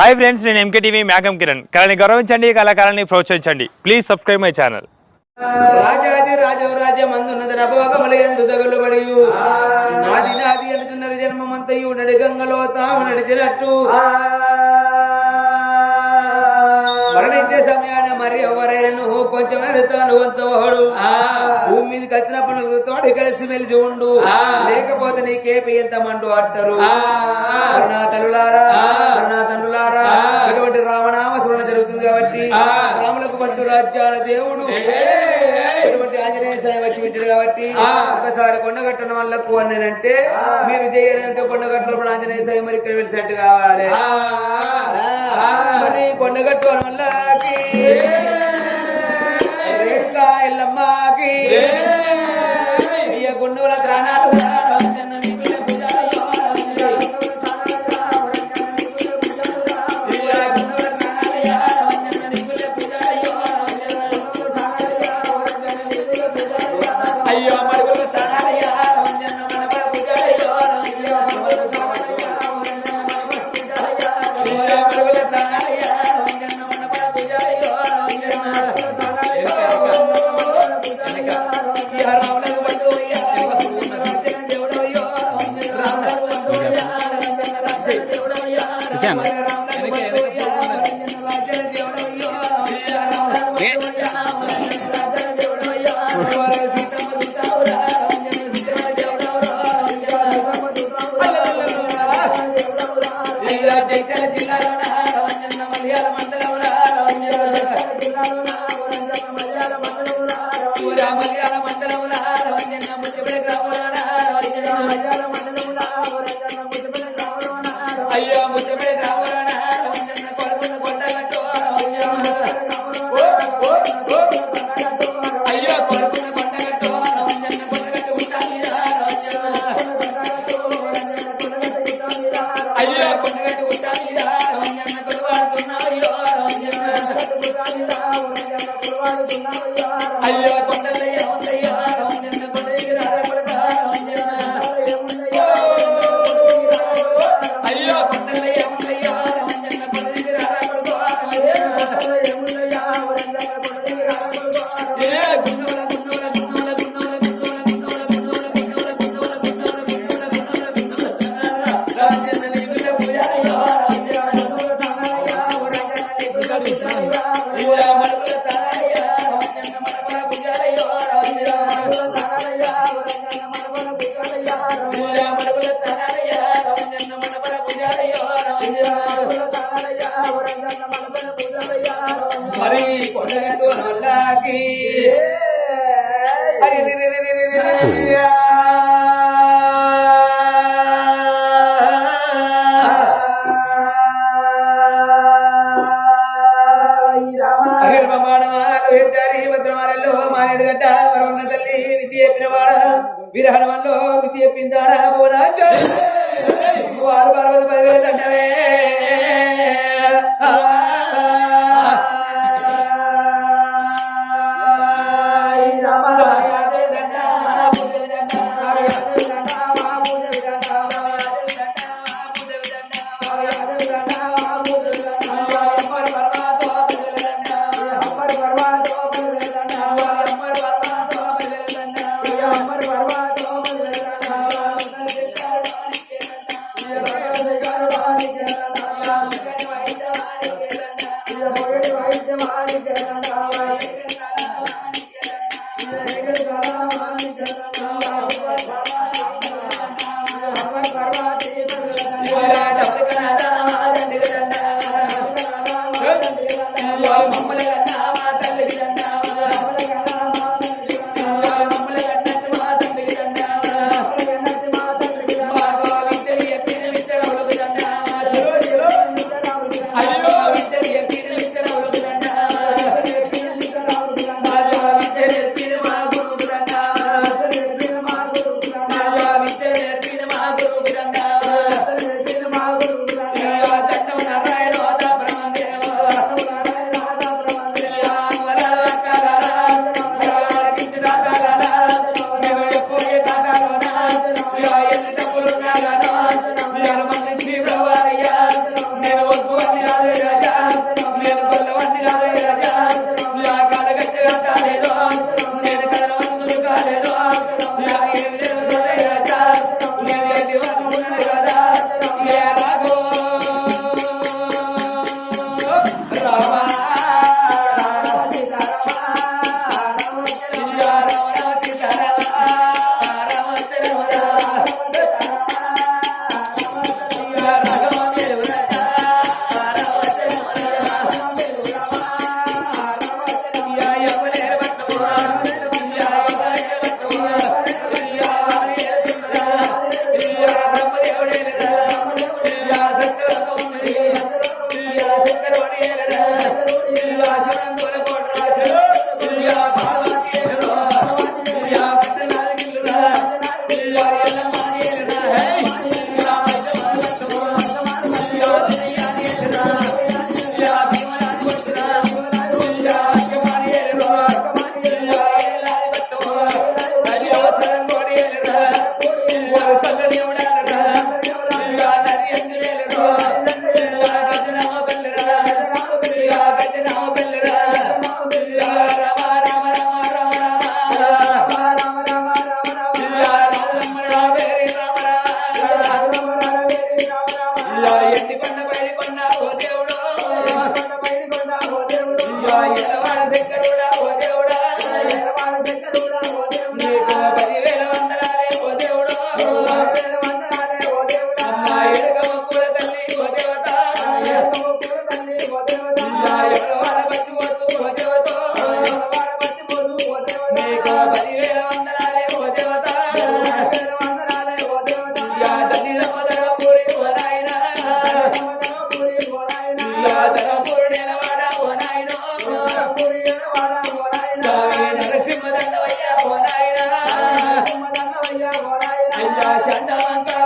Hi friends నేను MK TV మేకం కిరణ్. కళని గౌరవించండి కళాకారాన్ని ప్రోత్సహించండి. Please subscribe my channel. రాజాది రాజవ రాజ్యం అందున్నది నభోగముల ఎందు తగులు నాది నాది అంటున్నది జన్మమంతయు నడి తాము నడిచినట్టు. మరణించే సమయాన మరి ఎవరైనా కొంచెం ఎడుతాను వంచవాడు భూమి మీదకి వచ్చినప్పుడు తోడి కలిసి మెలిచి ఉండు లేకపోతే నీకేపి ఎంత మండు అంటారు. నా తల్లులారా నా తండ్రులారా ఇటువంటి రామనామ స్మరణ జరుగుతుంది కాబట్టి రాములకు పట్టు రాజ్యాల దేవుడు. ఇటువంటి ఆంజనేయ స్వామి వచ్చి వింటారు కాబట్టి ఒకసారి కొండగట్టడం వల్ల కోరినంటే మీరు చేయాలంటే కొండగట్టలో కూడా ఆంజనేయ స్వామి మరి ఇక్కడ వెలిసినట్టు కావాలి. మరి కొండగట్టు వల్ల 现在，现在。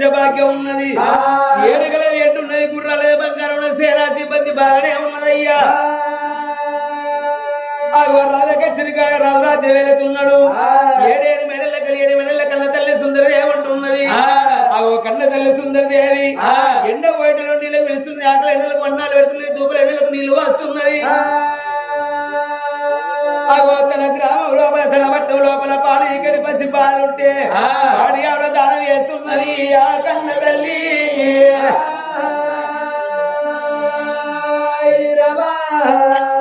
సంపద అష్ట భాగ్యం ఉన్నది ఏడుగల ఎండున్నది గుర్రాల బంగారం ఉన్నది సేనా సిబ్బంది బాగానే ఉన్నదయ్యా. అగో రాజకచ్చిరిగా రాజరాజ్య వెళుతున్నాడు. ఏడేడు మెడల ఏడు మెడల కన్న తల్లి సుందరదేవి అంటున్నది అగో కన్న తల్లి సుందరదేవి. ఎండ బయటలో నీళ్ళు పిలుస్తుంది ఆకలి ఎండలకు అన్నాలు పెడుతుంది దూపల ఎండలకు నీళ్ళు వస్తున్నది. తన గ్రామం లోపల తన పట్టం లోపల పాలు ఇక్కడి పసి పాలుంటే వాడి ఆవిడ దానం వేస్తున్నది ఆ కన్న తల్లి.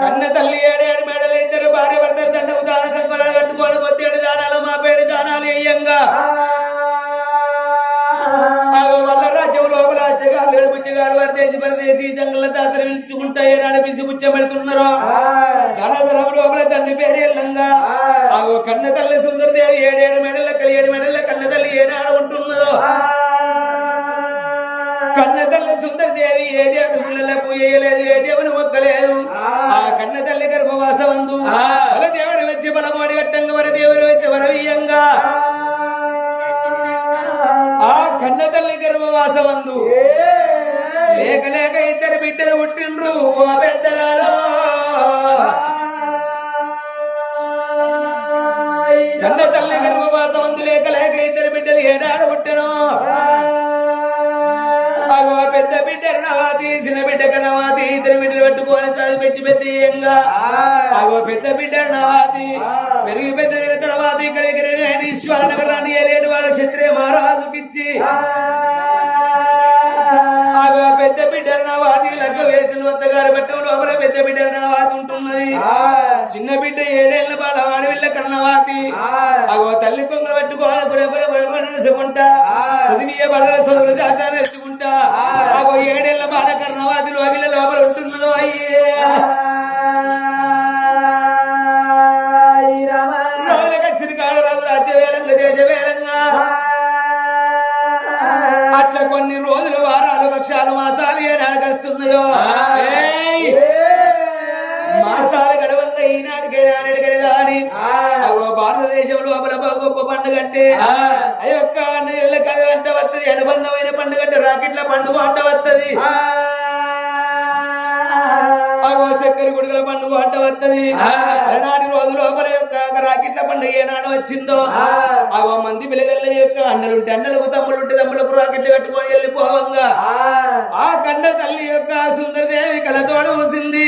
కన్న తల్లి ఏడేడు మేడలు ఇద్దరు భార్య భర్త దాన సంకలాలు కట్టుకొని పొద్దేడు దానాలు మా పేడు దానాలు అయ్యంగా వరదేసి పరదేసి జంగల లోపల తండ్రి పేరు ఎల్లంగా. ఆగో కన్న తల్లి సుందరదేవి ఏడేడు మెడల కలియేడు మెడల కన్న తల్లి ఏనాడు ఉంటున్నదో కన్న తల్లి సుందరదేవి ఏ దేవుడు గుళ్ళ పూయలేదు ఏ దేవుని మొక్కలేదు. ఆ కన్న తల్లి గర్భవాసవందు బల దేవుడు వచ్చి బలమోడి గట్టంగా వర దేవుడు వచ్చి వరవీయంగా ఆ కన్న తల్లి గర్భవాసవందు లేక లేక ఇద్దరు బిడ్డలు పుట్టిండ్రు ఆ పెద్దలలో కన్న తల్లి గర్భవాసవందు లేక లేక ఇద్దరు బిడ్డలు ఏనాడు పుట్టిన? అగో పెద్ద బిడ్డ నవాతి చిన్న బిడ్డ కనవాతి ఇద్దరు బిడ్డలు పట్టుకొని చదివి పెట్టి పెద్ద అగో పెద్ద బిడ్డ నవాతి పెరిగి పెద్ద తర్వాత ఇక్కడ ఈశ్వర నగరాన్ని ఏలేడు వాళ్ళ క్షత్రియ మహారాజుకిచ్చి వేసిన వద్దగారు పెట్టడం లోపల పెద్ద బిడ్డ నవాతి ఉంటున్నది. చిన్న బిడ్డ ఏడేళ్ళ బాల వాడివిల్ల కన్నవాతి. అగో తల్లి కొంగలు పెట్టుకోవాలి నడుచుకుంటా చదివియ బడల చదువులు అగో ఏడేళ్ళ బాల కన్నవాతి లోగిల లోపల ఉంటున్నదో అయ్యే. వస్తున్నాయో! మాసాలు గడవంగా ఈనాటికే నాటికే రాని అగో భారతదేశం లోపల బహు గొప్ప పండుగ అంటే అయ్యొక్క నీళ్ళ కథ అంట వస్తుంది అనుబంధమైన పండుగ అంటే రాకెట్ల పండుగ అంట వస్తుంది అగో చక్కెర గుడిగల పండుగ అంట వస్తుంది అలనాటి రోజు లోపల యొక్క రాకెట్ల పండుగ ఏనాడు వచ్చిందో? అగో మంది పిల్లగల్ల యొక్క అండలుంటే అండలకు తమ్ములుంటే తమ్ములకు రాకెట్లు కట్టుకొని వెళ్ళిపోవంగా. ఆ. కండ తల్లి యొక్క సుందరదేవి కలతోడు ఊసింది.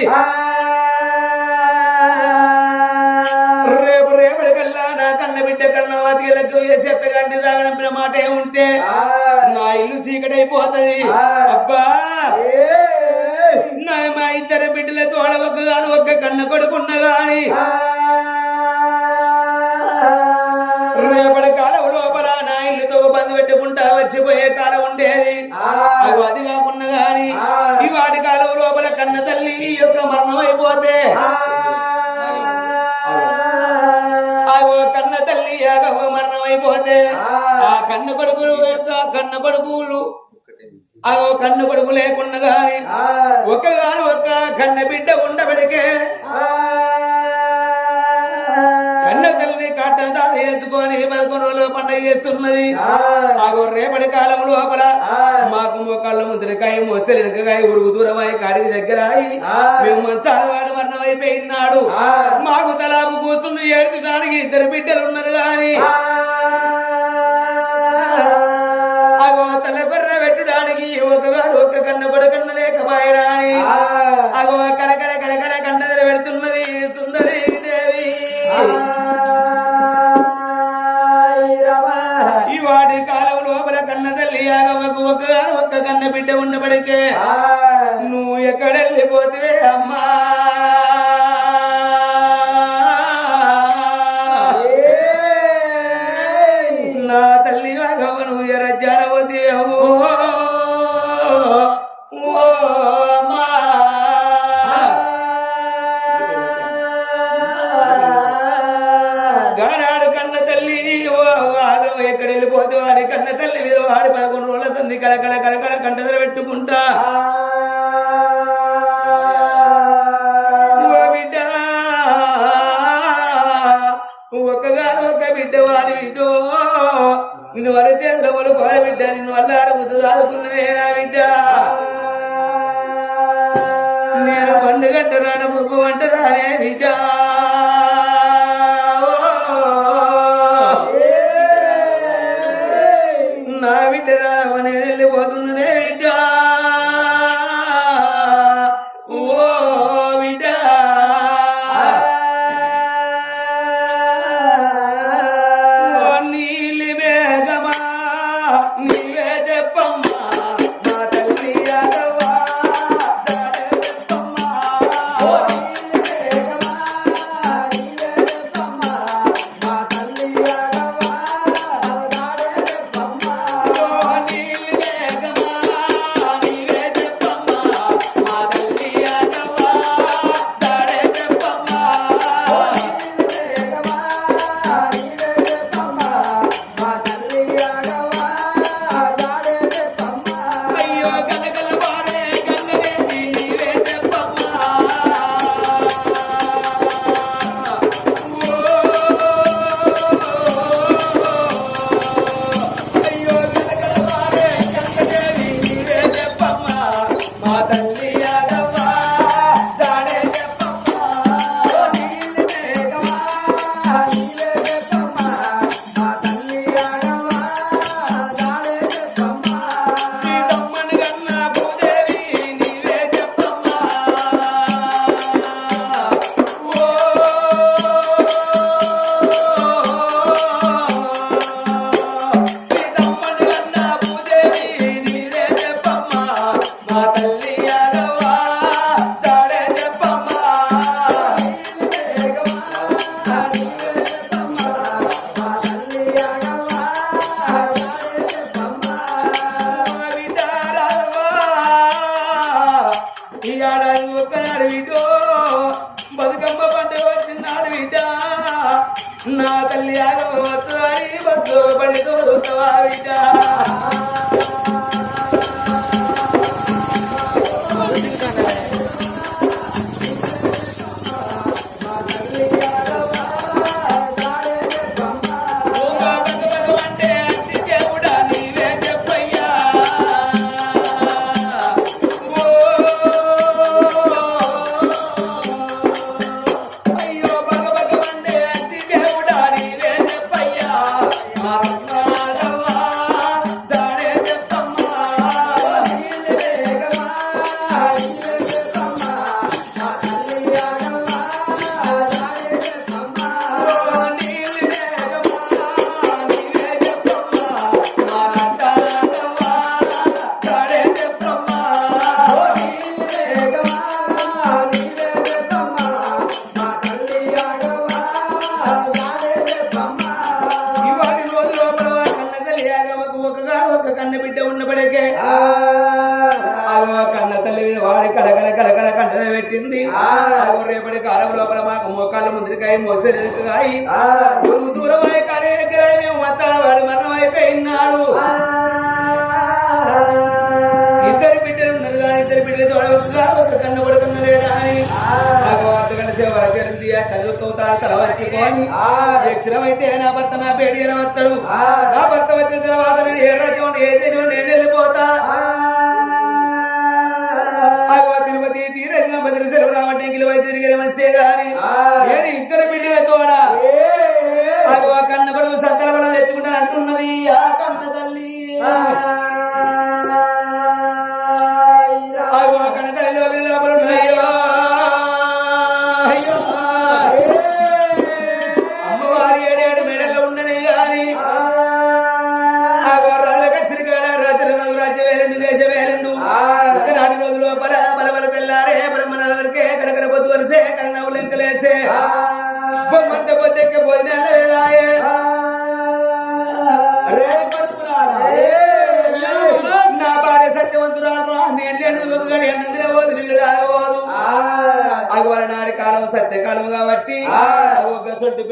రేపు రేపటి కల్లా నా కన్న బిడ్డ కన్న వాతికి వేసి ఎత్తగాంటి తాగడంపిన మాట ఏముంటే? నా ఇల్లు చీకటైపోతది. అబ్బా! మా ఇద్దరు బిడ్డల తోడ ఒక్క గాను ఒక్క కన్న కొడుకున్న గాని. రేపటి కాలం లోపల నా ఇల్లుతో బంధు పెట్టుకుంటా వచ్చిపోయే కాలం ఉండేది. అది కాకుండా గాని ఈ వాటి కాలం లోపల కన్న తల్లి యొక్క మరణం అయిపోతే కన్న తల్లి మరణం అయిపోతే ఆ. కన్న కొడుకులు యొక్క కన్న కొడుకులు అగో కన్ను కొడుకు లేకుండా గాని ఒక గాని ఒక కన్న బిడ్డ ఉండబడికే కన్న తల్లిని కాట దాడి వేసుకొని పదకొండు రోజులు పండుగ చేస్తున్నది. ఆగో రేపటి కాలం లోపల మాకు మోకాళ్ళ ముద్రకాయ మోస్తే వెనకకాయ ఉరుగు దూరమై కాడికి దగ్గర మేము మంచాలు వాడు మరణం అయిపోయినాడు. మాకు తలాపు కూర్చుని ఏడ్చడానికి ఇద్దరు బిడ్డలు ఉన్నారు గాని. కన్న కొడుకన్న లేకపోయడాని అగో కలకల కలకల కన్నదర పెడుతున్నది సుందరి దేవి. ఈ వాడి కాలం లోపల కన్న తల్లి ఆగమకు ఒకగాను ఒక్క కన్న బిడ్డ ఉండబడికే. నువ్వు ఎక్కడెళ్ళిపోతే అమ్మా. ఎక్కడ వెళ్ళిపోతే వాడి కన్న తల్లి మీద వాడి పదకొండు రోజుల సంది కలకల కలకల కల పెట్టుకుంటా. బిడ్డ? ఒక్కగాను ఒక బిడ్డ వాడి బిడ్డో. నిన్ను వరచేసిన చేసినప్పుడు కోర బిడ్డ నిన్ను అల్లారు ముద్దు దాదుకున్నవేనా బిడ్డ. నేను పండుగంట రాను ముప్పు అంటారా విషా. ఈ ఏడాది ఒక్కనాడు విటో బతుకమ్మ పండుగ వచ్చినాడు విట నా తల్లి ఆగమ వస్తుంది బస్సు పండుగ వస్తావా విట ఏ నా భర్త నా పేడి వస్తాడు. నా భర్త తిరుపతి తీరంగా బదిలి సెలవు రావంటే ఇంకిలో మంచిదే కానీ ఇద్దరు బిడ్డలు ఎక్కువడా అగో కన్న బరువు సంతల బలం అంటున్నది. ఆ కన్న తల్లి.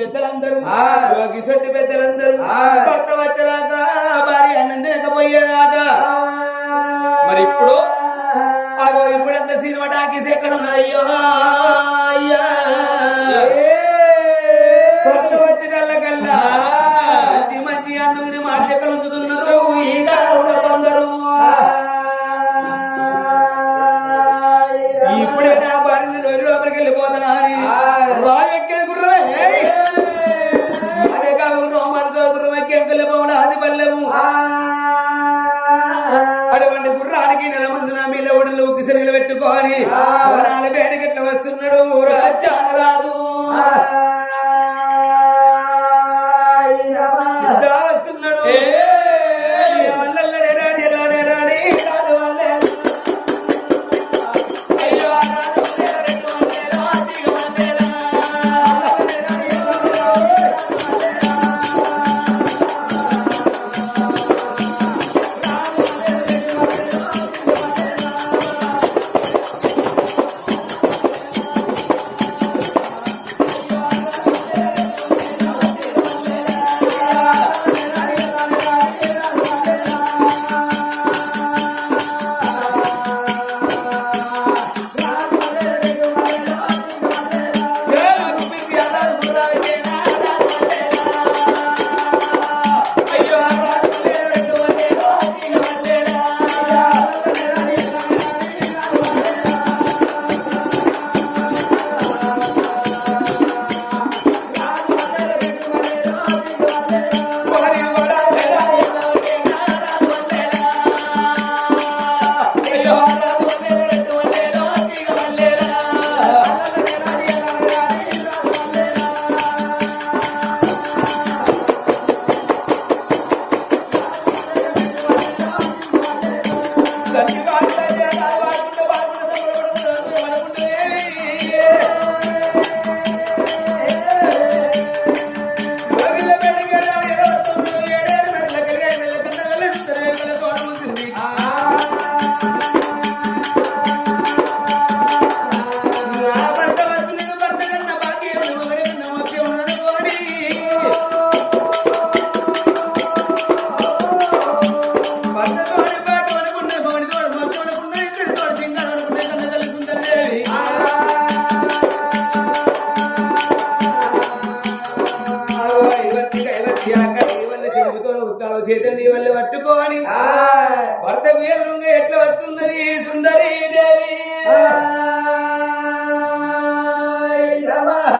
పెద్దలందరూ. గిసొట్టి పెద్దలందరూ. భర్త వచ్చరాక భార్య అన్నం తినకపోయేదాట. మరి ఇప్పుడు ఇప్పుడంత సినిమా టాకీస్ ఎక్కడ ఉన్నాయో ఒడిలో ఉక్కిసెలుగులు పెట్టుకొని ఎట్లా వస్తున్నాడు? రాజ్యాల రాదు